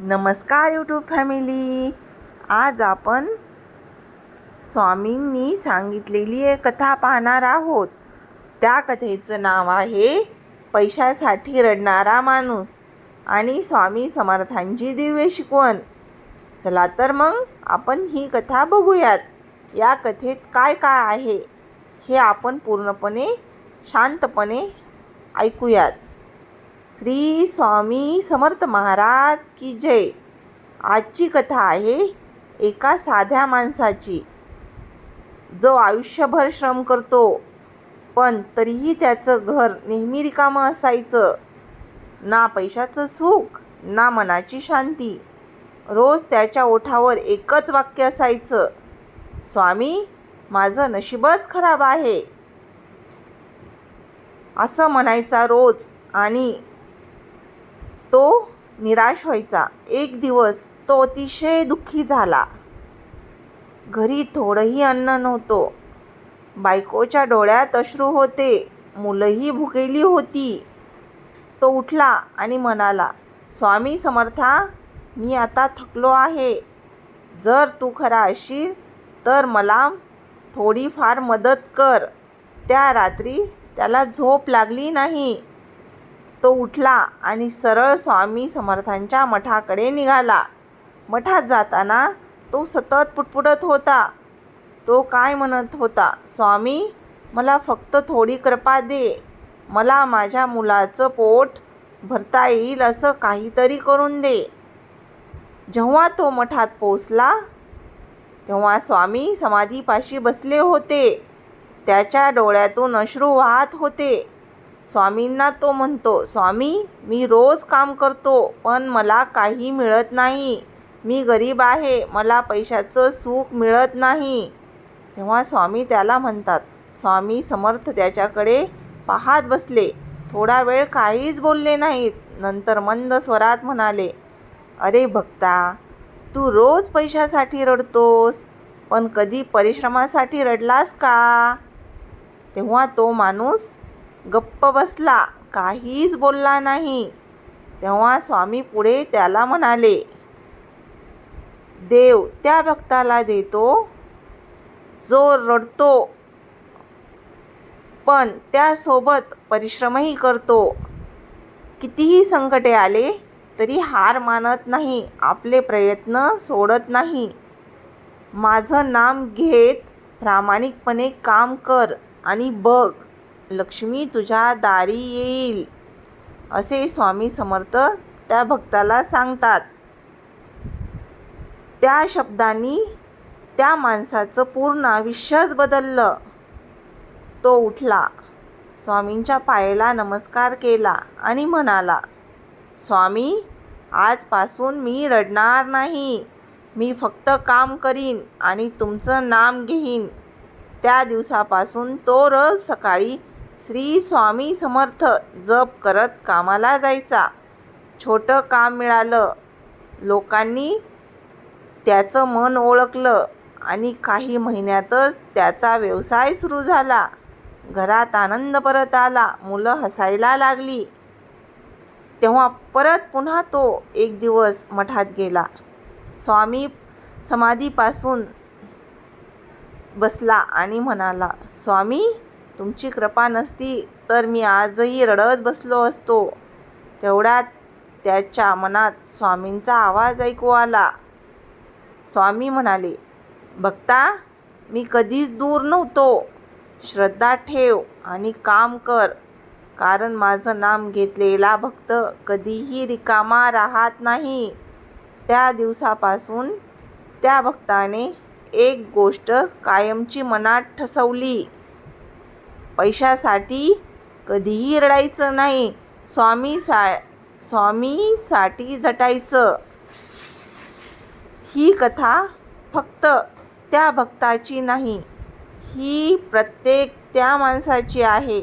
नमस्कार YouTube family आज आपण स्वामींनी सांगितलेली एक कथा पाहणार आहोत. त्या कथेचं नाव आहे पैशासाठी रडणारा माणूस. आणि स्वामी समर्थांची दिव्य शिकवण. चला तर मग आपण ही कथा बघूयात. या कथेत काय काय आहे हे आपण पूर्णपणे शांतपणे ऐकूयात. श्री स्वामी समर्थ महाराज की जय. आजची कथा आहे एका साध्या माणसाची. जो आयुष्यभर श्रम करतो पण तरीही त्याचं घर नेहमी रिकामं असायचं. ना पैशाचं सुख ना मनाची शांती. रोज त्याच्या ओठावर एकच वाक्य असायचं स्वामी माझं नशीबच खराब आहे. असं म्हणायचा रोज आणि तो निराश व्हायचा. एक दिवस तो अतिशय दुःखी झाला. घरी थोडंही अन्न नव्हतं. बायकोच्या डोळ्यात अश्रू होते. मुलंही भुकेली होती. तो उठला आणि म्हणाला स्वामी समर्था मी आता थकलो आहे. जर तू खरा असशील तर मला थोडीफार मदत कर. त्या रात्री त्याला झोप लागली नाही. तो उठला आणि सरळ स्वामी समर्थांच्या मठाकडे निघाला. मठात जाताना तो सतत पुटपुटत होता. तो काय म्हणत होता? स्वामी मला फक्त थोडी कृपा दे. मला माझ्या मुलाचं पोट भरता येईल असं काहीतरी करून दे. जेव्हा तो मठात पोचला तेव्हा स्वामी समाधीपाशी बसले होते. त्याच्या डोळ्यातून अश्रू वाहत होते. स्वामींना तो म्हणतो स्वामी मी रोज काम करतो पण मला काही मिळत नाही. मी गरीब आहे मला पैशाचं सुख मिळत नाही. तेव्हा स्वामी त्याला म्हणतात स्वामी समर्थ त्याच्याकडे पाहत बसले. थोडा वेळ काहीच बोलले नाहीत. नंतर मंद स्वरात म्हणाले अरे भक्ता तू रोज पैशासाठी रडतोस पण कधी परिश्रमासाठी रडलास का? तेव्हा तो माणूस गप्प बसला. काहीच बोलला नाही. तेव्हा स्वामी पुढे त्याला म्हणाले देव त्या भक्ताला देतो जो रडतो पण त्यासोबत परिश्रमही करतो. कितीही संकटे आले तरी हार मानत नाही आपले प्रयत्न सोडत नाही. माझं नाम घेत प्रामाणिकपणे काम कर आणि बघ लक्ष्मी तुझ्या दारी येईल असे स्वामी समर्थ त्या भक्ताला सांगतात. त्या शब्दांनी त्या माणसाचं पूर्ण आयुष्यच बदललं. तो उठला स्वामींच्या पायाला नमस्कार केला आणि म्हणाला स्वामी आजपासून मी रडणार नाही. मी फक्त काम करीन आणि तुमचं नाम घेईन. त्या दिवसापासून तो रोज सकाळी श्री स्वामी समर्थ जप करत कामाला जायचा. छोटं काम मिळालं. लोकांनी त्याचं मन ओळखलं आणि काही महिन्यातच त्याचा व्यवसाय सुरू झाला. घरात आनंद परत आला. मुलं हसायला लागली. तेव्हा परत पुन्हा तो एक दिवस मठात गेला. स्वामी समाधीपासून बसला आणि म्हणाला स्वामी तुमची कृपा नसती तर मी आजही रडत बसलो असतो. तेवढ्यात त्याच्या मनात स्वामींचा आवाज ऐकू आला. स्वामी म्हणाले भक्ता मी कधीच दूर नव्हतो. श्रद्धा ठेव आणि काम कर. कारण माझं नाम घेतलेला भक्त कधीही रिकामा राहत नाही. त्या दिवसापासून त्या भक्ताने एक गोष्ट कायमची मनात ठसवली. पैशासाठी कधीही रडायचं नाही. स्वामी सा स्वामीसाठी झटायचं. ही कथा फक्त त्या भक्ताची नाही ही प्रत्येक त्या माणसाची आहे.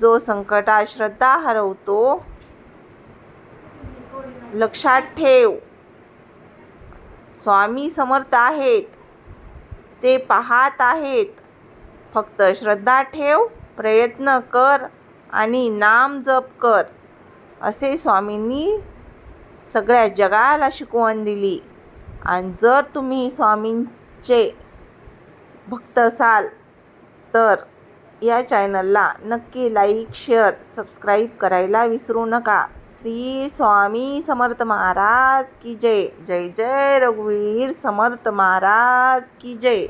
जो संकटात श्रद्धा हरवतो लक्षात ठेव. स्वामी समर्थ आहेत ते पाहत आहेत. फक्त श्रद्धा ठेव प्रयत्न कर आणि नाम जप कर असे स्वामींनी सगळ्या जगाला शिकवण दिली. आणि जर तुम्ही स्वामींचे भक्त असाल तर या चॅनलला नक्की लाईक शेअर सबस्क्राईब करायला विसरू नका. श्री स्वामी समर्थ महाराज की जय. जय जय रघुवीर समर्थ महाराज की जय.